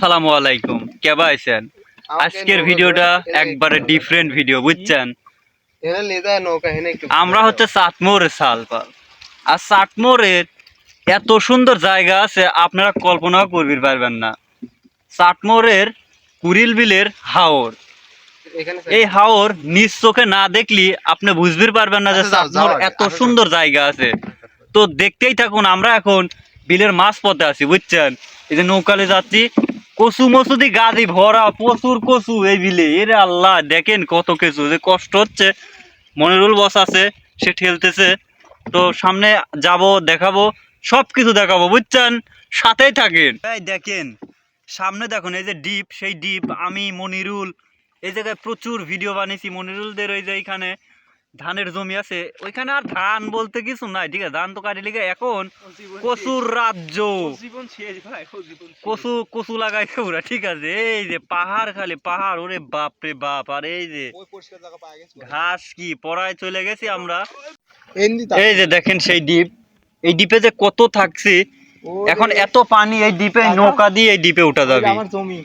আসসালামু আলাইকুম। কেবা আছেন আজকের ভিডিওটা একবারে ডিফারেন্ট ভিডিও বুঝছেন? আমরা হচ্ছে সাতমোরের সালপাল আর সাতমোরের এত সুন্দর জায়গা আছে আপনারা কল্পনাও করবি পারবেন না। সাতমোরের কুড়িল বিলের হাওর। এই হাওর নিজ চোখে না দেখলি আপনি বুঝতে পারবেন না যে আচ্ছা, সাতমোর এত সুন্দর জায়গা আছে। তো দেখতেই থাকুন আমরা এখন বিলের মাছ পথে আছি বুঝছেন? এই যে নৌকালে যাচ্ছি কচু মসুদি গাদি ভরা, প্রচুর কচু এই বিলে। এরে আল্লাহ, দেখেন কত কিছু যে কষ্ট হচ্ছে। মনিরুল বস আছে, সে ঠেলতেছে। তো সামনে যাব, দেখাবো সব কিছু দেখাবো, বুঝছেন? সাথেই থাকেন। দেখেন, সামনে দেখুন, এই যে ডিপ, সেই ডিপ, আমি, মনিরুল, এই জায়গায় প্রচুর ভিডিও বানিয়েছি। মনিরুলদের ওই যে এইখানে ধানের জমি আছে ওইখানে আর ধান বলতে কিছু নাই ঠিক আছে? ধান তো কাটি লিগে এখন কচুর রাজ্য। কচু কচু লাগাইছে ওরা ঠিক আছে? এই যে পাহাড় খালি পাহাড় ওরে বাপ রে বাপ আর এই যে ঘাস কি পড়ায় চলে গেছি আমরা। এই যে দেখেন সেই ডিপ এই ডিপে যে কত থাকছি এখন এত পানি এই ডিপে নৌকা দিয়ে এই ডিপে উঠা যাবে। আমার জমি।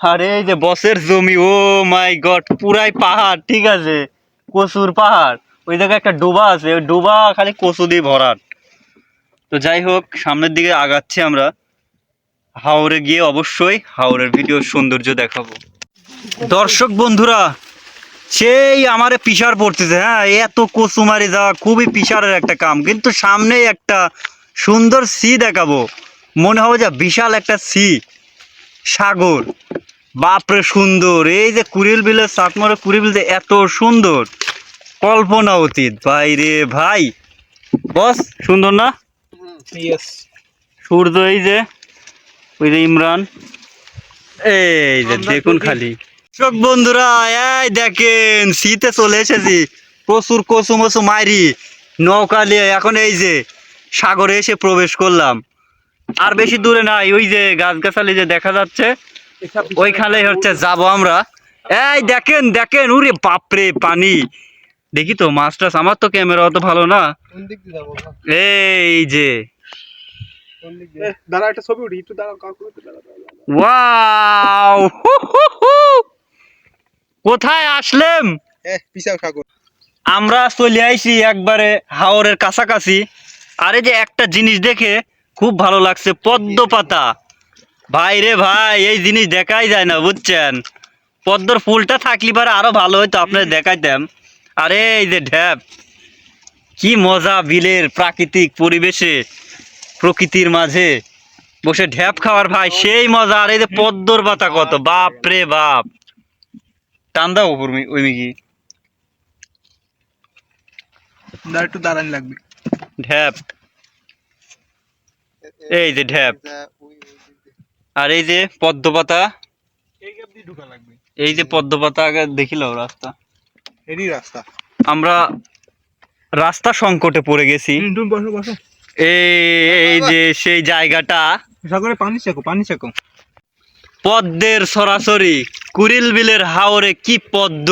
আরে এই যে বসের জমি ও মাই গড পুরাই পাহাড় ঠিক আছে? কচুর পাহাড়। ওই জায়গায় একটা ডোবা আছে, ওই ডোবা খালি কচু দিয়ে ভরাট। তো যাই হোক, সামনের দিকে আগাচ্ছি আমরা। হাওড়ে গিয়ে অবশ্যই হাওড়ের ভিডিও সৌন্দর্য দেখাবো। দর্শক বন্ধুরা, সেই আমারে পিসার পড়তেছে হ্যাঁ? এত কচু মারি যাওয়া খুবই পিসারের একটা কাম। কিন্তু সামনেই একটা সুন্দর সি দেখাবো। মনে হবে যে বিশাল একটা সি, সাগর। বাপরে সুন্দর। এই যে কুড়িল বিলের চাটমরে কুড়িল বিল এত সুন্দর। কল্পনা অতীত। ভাই রে ভাই। বস সুন্দর না? সূর্য এই যে ওই যে ইমরান। এই যে দেখুন খালি। দর্শক বন্ধুরা এই দেখেন শীতে চলে এসেছি। প্রচুর কচু মচু মারি নৌকা নিয়ে এখন এই যে সাগরে এসে প্রবেশ করলাম। আর বেশি দূরে নাই ওই যে গাছগাছালি যে দেখা যাচ্ছে ওইখানে হচ্ছে যাব আমরা। এই দেখেন দেখেন উরে বাপরে পানি। দেখি তো মাছ টাছ আমার তো ক্যামেরা অত ভালো না। কোন দিক দিয়ে যাব এই যে। দাঁড়া একটা ছবি উঠি একটু। ওয়াও! কোথায় আসলেম? আমরা চলে আইছি একবারে হাওরের কাছাকাছি। আরে যে একটা জিনিস দেখে খুব ভালো লাগছে পদ্ম পাতা। ভাই রে ভাই এই জিনিস দেখাই যায় না বুঝছেন? পদ্মর ফুলটা থাকলে পারে আরও ভালো হইতো আপনার দেখাইতাম। আরে এই যে ঢ্যাপ কি মজা বিলের প্রাকৃতিক পরিবেশে প্রকৃতির মাঝে। বসে ঢ্যাপ খাওয়ার ভাই সেই মজা। আর এই যে পদ্মর পাতা কত বাপ রে বাপ। টান দাও উপর মি- ওই মিকি দাঁড়া একটু দাঁড়ানি লাগবে। ঢ্যাপ এই যে ঢ্যাপ আর এই যে পদ্ম পাতা। এই যে পদ্ম পাতা আগে দেখিল রাস্তা। এরই রাস্তা। আমরা রাস্তা সংকটে পড়ে গেছি। বসো বসো। এই এই যে সেই জায়গাটা। সাগরে পানি চাকো পানি চাকো পদ্মের সরাসরি। কুড়িল বিলের হাওরে কি পদ্ম?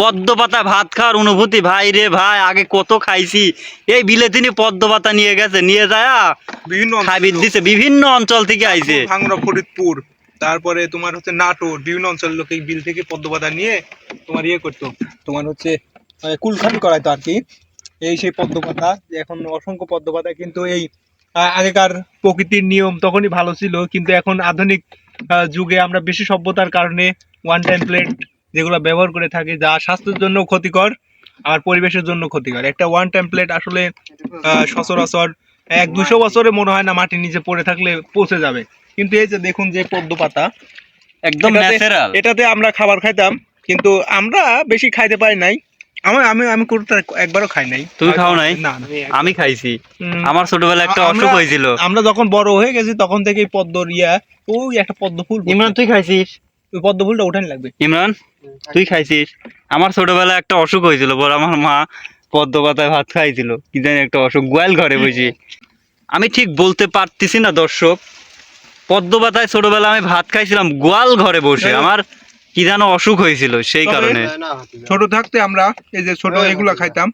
পদ্ম পাতা ভাত খাওয়ার অনুভূতি ভাই রে ভাই আগে কত খাইছি। এই বিলে তিনি পদ্ম পাতা নিয়ে গেছে নিয়ে যায় বিভিন্ন খাবির দিছে বিভিন্ন অঞ্চল থেকে আইছে। ভাঙড়া ফরিদপুর তারপরে তোমার হচ্ছে নাটোর বিভিন্ন অঞ্চলের লোক এই বিল থেকে পদ্মপাতা নিয়ে তোমার ইয়ে করতো। তোমার হচ্ছে কুলখানি করাইতো আর কি। এই সেই পদ্ম পদ্মপাতা এখন অসংখ্য পদ্মপাতা কিন্তু এই আগেকার প্রকৃতির নিয়ম তখনই ভালো ছিল কিন্তু এখন আধুনিক যুগে আমরা বেশি সভ্যতার কারণে ওয়ান টাইম প্লেট যেগুলো ব্যবহার করে থাকি যা স্বাস্থ্যের জন্য ক্ষতিকর আর পরিবেশের জন্য ক্ষতিকর। একটা ওয়ান টাইম প্লেট আসলে সচরাচর এক দুশো বছরে মনে হয় না মাটির নিচে পড়ে থাকলে পচে যাবে। কিন্তু এই যে দেখুন যে পদ্ম পাতা একদম এটাতে- ন্যাচারাল এটাতে আমরা খাবার খাইতাম কিন্তু আমরা বেশি খাইতে পারি নাই। আমার আমি আমি কোনোটা একবারও খাই নাই। তুমি খাও নাই? না না। আমি খাইছি। আমার ছোটবেলায় একটা অসুখ হয়েছিল। আমরা যখন বড় হয়ে গেছি তখন থেকেই পদ্মর ইয়া ওই একটা পদ্ম ফুল ইমরান তুই খাইছিস? ওই পদ্ম ফুলটা লাগবে। ইমরান তুই খাইছিস? আমার ছোটবেলায় একটা অসুখ হয়েছিল বড় আমার মা পদ্ম পাতায় ভাত খাইছিল। কি জানি একটা অসুখ গোয়াল ঘরে বসে। আমি ঠিক বলতে পারতেছি না দর্শক। পদ্ম পাতায় ছোটবেলা আমি ভাত খাইছিলাম গোয়াল ঘরে বসে। আমার কি যেন অসুখ হয়েছিল সেই কারণে। ছোট থাকতে আমরা এই যে ছোট এগুলা খাইতাম।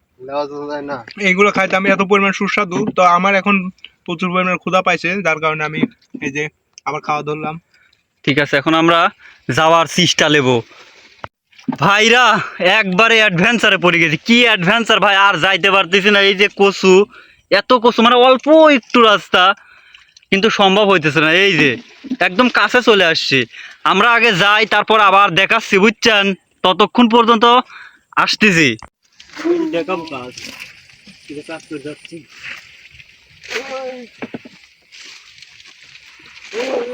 এইগুলো খাইতাম এত পরিমাণ সুস্বাদু। তো আমার এখন প্রচুর পরিমাণে ক্ষুধা পাইছে যার কারণে আমি এই যে আবার খাওয়া ধরলাম। ঠিক আছে এখন আমরা যাওয়ার চেষ্টা নেব। ভাইরা একবারে অ্যাডভেঞ্চারে পড়ে গেছি। কি অ্যাডভেঞ্চার ভাই আর যাইতে পারতেছি না। এই যে কচু এত কচু মানে অল্প একটু রাস্তা কিন্তু সম্ভব হইতেছে না। এই যে একদম কাছে চলে আসছি। আমরা আগে যাই তারপর আবার দেখাচ্ছি বুঝছেন? ততক্ষণ পর্যন্ত আসতেছি। দেখাম কাজ। কাজ করে যাচ্ছি।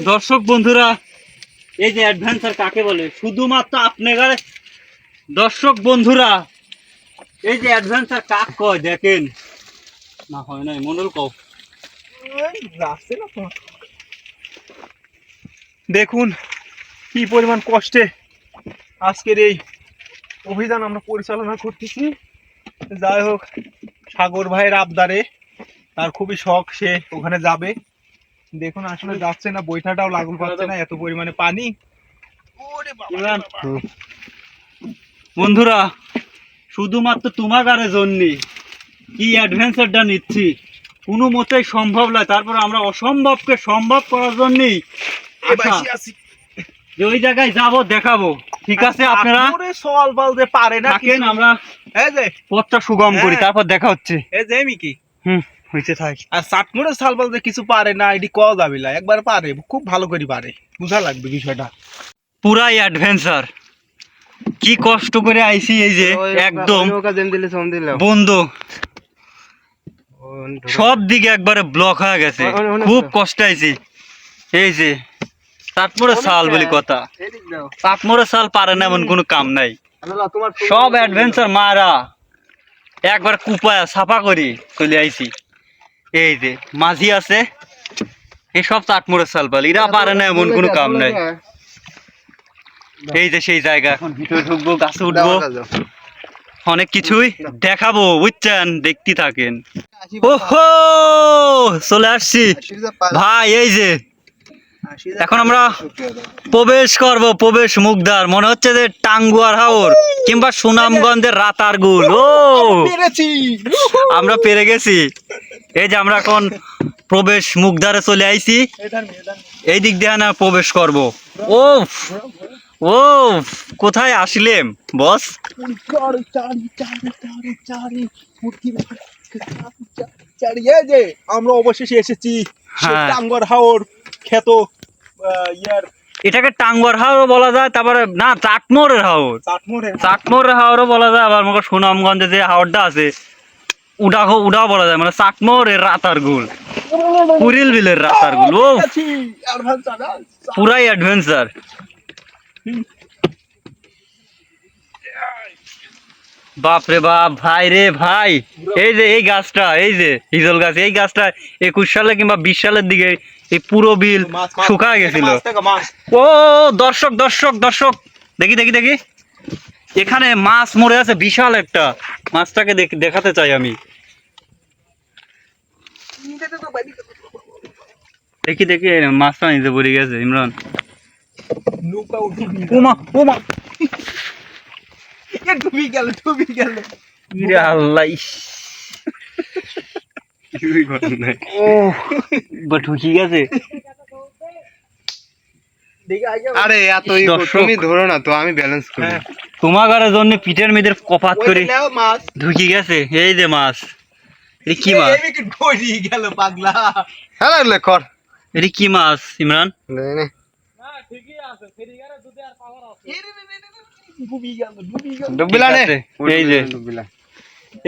দর্শক বন্ধুরা এই যে অ্যাডভেঞ্চার কাকে বলে? শুধুমাত্র আপনার দর্শক বন্ধুরা, এই যে অ্যাডভেঞ্চার কাক কয় দেখেন। না, হয় নাই মন্ডল কও। দেখুন কি পরিমাণ কষ্টে আজকের এই অভিযান আমরা পরিচালনা করতেছি। যাই হোক, সাগর ভাইয়ের আবদারে তার খুবই শখ সে ওখানে যাবে। দেখুন আসলে যাচ্ছে না বৈঠাটাও লাগুল পাচ্ছে না এত পরিমাণে পানি। বন্ধুরা শুধুমাত্র তোমার জন্য কি অ্যাডভেঞ্চারটা নিচ্ছি? কোনো মতেই সম্ভব নয়। তারপর আমরা অসম্ভবকে সম্ভব করার জন্যই আসি। যে ওই জায়গায় যাব দেখাবো। ঠিক আছে আপনারা সওয়াল বাল যে পারে না থাকেন আমরা এই যে। পথটা সুগম করি হ্যাঁ। তারপর দেখা হচ্ছে। এই যে মিকি। হুম। হয়েছে থাক। আর চাটমোড়ে সালবাল যে কিছু পারে না এটি কওয়া যাবে না একবার পারে খুব ভালো করে পারে বুঝা লাগবে বিষয়টা। পুরাই অ্যাডভেঞ্চার কি কষ্ট করে আইছি এই যে একদম। বন্ধ সব দিকে একবারে ব্লক হয়ে গেছে। খুব কষ্ট আইছি। এই যে তারপরে সাল বলি কথা। তারপরে সাল পারে না এমন কোনো কাম নাই। সব অ্যাডভেঞ্চার মারা। একবার কুপায়া সাফা করি চলে আইছি। এই যে মাঝি আছে। এই সব চাটমোড়ের সাল পাল এরা পারে না এমন কোনো কাম নাই। এই যে সেই জায়গা। এখন ভিতরে ঢুকবো গাছে উঠবো। অনেক কিছুই দেখাবো বুঝছেন? দেখতে থাকেন। ওহো! চলে আসছি। ভাই এই যে এখন আমরা প্রবেশ করব প্রবেশ মুগদার মনে হচ্ছে যে টাঙ্গুয়ার হাওর কিংবা সুনামগঞ্জের রাতার গুল ও! আমরা পেরে গেছি। এই যে আমরা এখন প্রবেশ মুগদারে চলে আইছি। এই দিক দিয়ে না প্রবেশ করব। ও ও কোথায় আসলেম বস? আমরা অবশেষে এসেছি। হ্যাঁ। টাঙ্গর হাওর খ্যাত ইয়ার এটাকে টাঙ্গুয়ার হাওরও বলা যায় তারপরে না চাটমোরের হাওড় চাটমোরের হাওরও বলা যায় আবার করো সুনামগঞ্জে যে হাওরটা আছে উডা উডাও বলা যায় মানে চাটমোরের রাতার গুল। কুড়িল বিলের রাতার গুল ও। পুরাই অ্যাডভেঞ্চার। বাপ রে বাপ ভাই রে ভাই। এই যে এই গাছটা এই যে হিজল গাছ এই গাছটা একুশ সালে কিংবা বিশ সালের দিকে এই পুরো বিল শুকায় গেছিল। ও দর্শক দর্শক দর্শক দেখি দেখি দেখি। এখানে মাছ মরে আছে বিশাল একটা। মাছটাকে দেখ- দেখাতে চাই আমি। দেখি দেখি মাছটা নিতে পড়ে গেছে ইমরান। ডুবি গেল ডুবি গেল। আল্লাহ ইস। ও বা ঢুকি গেছে দেখে আরে এত তুমি ধরো না তো আমি ব্যালেন্স করি তোমার জন্য পিঠের মেয়েদের কপাত করে মাছ ঢুকি গেছে এই যে মাছ এটি কি মাছ কি গেল পাগলা হ্যালো কর এটি কি মাছ ইমরান নে, নে। ডুবি গেল ডুবি গেল ডুববিলা নে ঠিক আছে, এই যে। ডুববিলা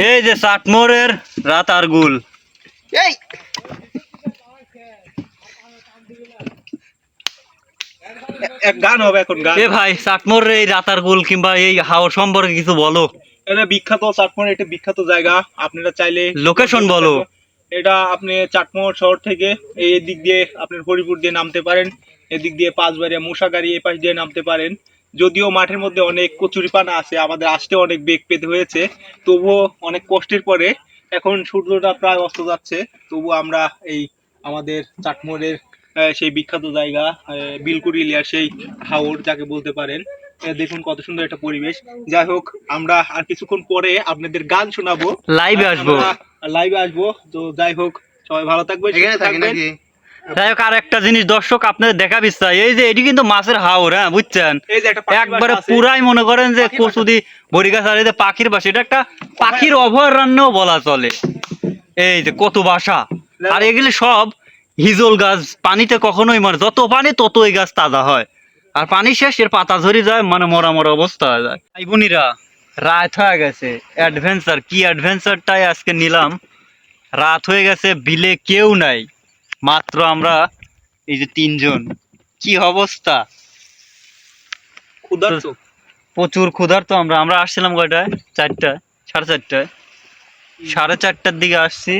এই যে চাটমোরের রাত আর গুল এই! গান হবে এখন গান। এ ভাই চাটমোরের এই রাতার গুল কিংবা এই হাওর সম্পর্কে কিছু বলো। এটা বিখ্যাত চাটমোহর এটা বিখ্যাত জায়গা। আপনারা চাইলে লোকেশন বলো। এটা আপনি চাটমোহর শহর থেকে এই দিক দিয়ে আপনার হরিপুর দিয়ে নামতে পারেন। এদিক দিয়ে পাঁচবাড়িয়া মুসাগাড়ি এই পাশ দিয়ে নামতে পারেন। যদিও মাঠের মধ্যে অনেক কচুরিপানা আছে আমাদের আসতে অনেক বেগ পেতে হয়েছে। তবুও অনেক কষ্টের পরে এখন সূর্যটা প্রায় অস্ত যাচ্ছে তবু আমরা এই আমাদের চাটমোড়ের সেই বিখ্যাত জায়গা আহ, বিলকুড়ি এলিয়ার সেই হাওর যাকে বলতে পারেন দেখুন কত সুন্দর একটা পরিবেশ। যাই হোক আমরা আর কিছুক্ষণ পরে আপনাদের গান শোনাবো। লাইভে আসব। লাইভে আসব। তো যাই হোক সবাই ভালো থাকবেন এখানে সুস্থ থাকবেন। যাই হোক আর একটা জিনিস দর্শক আপনাদের দেখা বিস্তার এই যে এটি কিন্তু মাছের হাওর হ্যাঁ বুঝছেন? একবারে পুরাই মনে করেন যে। কচুদি বড়ি গাছ আর এই যে পাখির বাসা এটা একটা পাখির অভয়ারণ্যও বলা চলে। এই যে কত বাসা। আর এগুলি সব হিজল গাছ পানিতে কখনোই মানে যত পানি তত এই গাছ তাজা হয়। আর পানি শেষ এর পাতা ঝরে যায় মানে মরা মরা অবস্থা হয়ে যায়। ভাই বোনিরা রাত হয়ে গেছে। অ্যাডভেঞ্চার কি অ্যাডভেঞ্চারটাই আজকে নিলাম। রাত হয়ে গেছে বিলে কেউ নাই। মাত্র আমরা এই যে তিনজন। কি অবস্থা? ক্ষুধার্ত। প্রচুর ক্ষুধার্ত আমরা। আমরা আসছিলাম কয়টায়? চারটায় সাড়ে চারটায়। সাড়ে চারটার দিকে আসছি।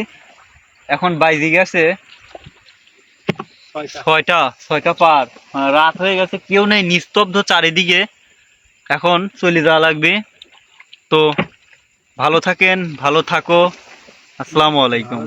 এখন বাইজে গেছে। ছয়টা। ছয়টা ছয়টা পার। মানে রাত হয়ে গেছে কেউ নেই নিস্তব্ধ চারিদিকে। এখন চলে যাওয়া লাগবে। তো ভালো থাকেন ভালো থাকো। আসসালামু আলাইকুম।